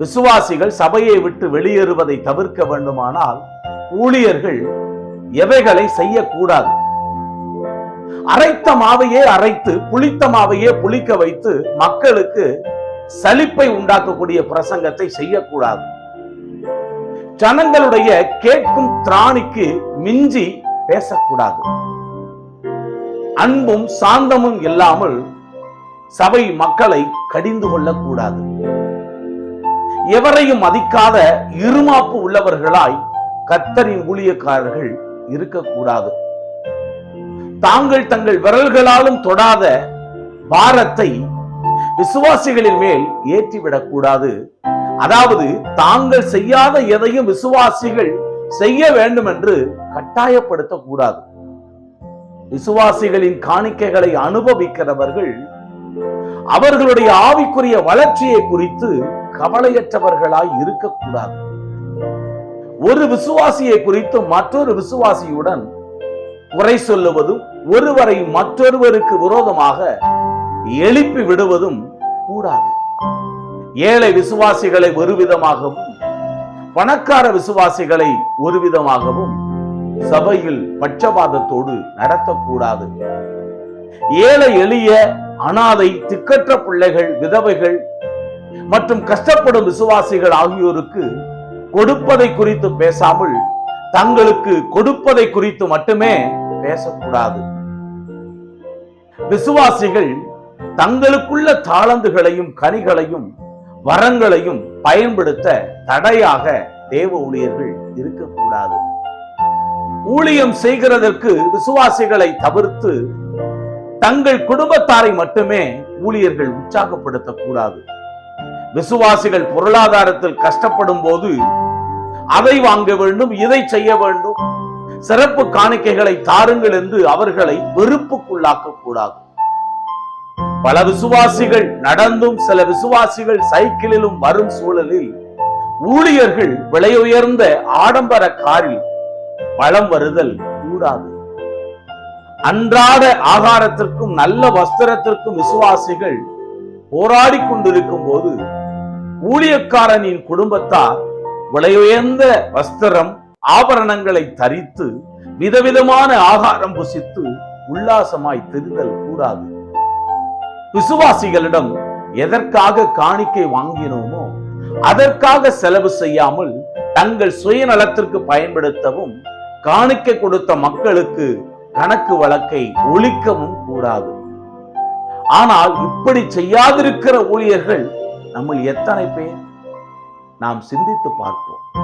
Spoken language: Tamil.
விசுவாசிகள் சபையை விட்டு வெளியேறுவதை தவிர்க்க வேண்டுமானால் ஊழியர்கள் எவைகளை செய்யக்கூடாது? அரைத்த மாவையே அரைத்து புளித்த மாவையே புளிக்க வைத்து மக்களுக்கு சலிப்பை உண்டாக்கக்கூடிய பிரசங்கத்தை செய்யக்கூடாது. ஜனங்களுடைய கேட்கும் திராணிக்கு மிஞ்சி பேசக்கூடாது. அன்பும் சாந்தமும் இல்லாமல் சபை மக்களை கடிந்து கொள்ளக்கூடாது. எவரையும் மதிக்காத இருமாப்பு உள்ளவர்களாய் கத்தரின் ஊழியக்காரர்கள் இருக்கக்கூடாது. தாங்கள் தங்கள் விரல்களாலும் தொடாத பாரத்தை விசுவாசிகளின் மேல் ஏற்றிவிடக்கூடாது. அதாவது தாங்கள் செய்யாத எதையும் விசுவாசிகள் செய்ய வேண்டும் என்று கட்டாயப்படுத்தக்கூடாது. விசுவாசிகளின் காணிக்கைகளை அனுபவிக்கிறவர்கள் அவர்களுடைய ஆவிக்குரிய வளர்ச்சியை குறித்து கவலையற்றவர்களாய் இருக்கக்கூடாது. ஒரு விசுவாசியை குறித்து மற்றொரு விசுவாசியுடன் குறை சொல்லுவதும் ஒருவரை மற்றொருவருக்கு விரோதமாக எழுப்பி விடுவதும் கூடாது. ஏழை விசுவாசிகளை ஒரு விதமாகவும் பணக்கார விசுவாசிகளை ஒரு விதமாகவும் சபையில் பட்சபாதத்தோடு நடத்தக்கூடாது. ஏழை எளிய அனாதை திக்கற்ற பிள்ளைகள் விதவைகள் மற்றும் கஷ்டப்படும் விசுவாசிகள் ஆகியோருக்கு கொடுப்பதை குறித்து பேசாமல் தங்களுக்கு கொடுப்பதை குறித்து மட்டுமே பேசக்கூடாது. விசுவாசிகள் தங்களுக்குள்ள தாளந்துகளையும் கனிகளையும் வரங்களையும் பயன்படுத்த தடையாக தேவ ஊழியர்கள் இருக்கக்கூடாது. ஊழியம் செய்கிறதற்கு விசுவாசிகளை தவிர்த்து தங்கள் குடும்பத்தாரை மட்டுமே ஊழியர்கள் உற்சாகப்படுத்தக்கூடாது. விசுவாசிகள் பொருளாதாரத்தில் கஷ்டப்படும் போது அதை வாங்க வேண்டும் இதை செய்ய வேண்டும். சிறப்பு காணிக்கைகளை தாருங்கள் என்று அவர்களை வெறுப்புக்குள்ளாக்க கூடாது பல விசுவாசிகள் நடந்தும் சில விசுவாசிகள் சைக்கிளிலும் வரும் சூழலில் ஊழியர்கள் விலை உயர்ந்த ஆடம்பர காரில் பழம் வருதல் கூடாது. அன்றாட ஆகாரத்திற்கும் நல்ல வஸ்திரத்திற்கும் விசுவாசிகள் போராடி கொண்டிருக்கும் போது ஊழியக்காரனின் குடும்பத்தார் விலையுயர்ந்த வஸ்திரம் ஆபரணங்களை தரித்து விதவிதமான ஆகாரம் புசித்து உல்லாசமாய் திருதல் கூடாது. விசுவாசிகளிடம் எதற்காக காணிக்கை வாங்கினோமோ அதற்காக செலவு செய்யாமல் தங்கள் சுயநலத்திற்கு பயன்படுத்தவும் காணிக்கை கொடுத்த மக்களுக்கு கணக்கு வழக்கை ஒழிக்கவும் கூடாது. ஆனால் இப்படி செய்யாதிருக்கிற ஊழியர்கள் நம்ம எத்தனை பேர் நாம் சிந்தித்து பார்ப்போம்.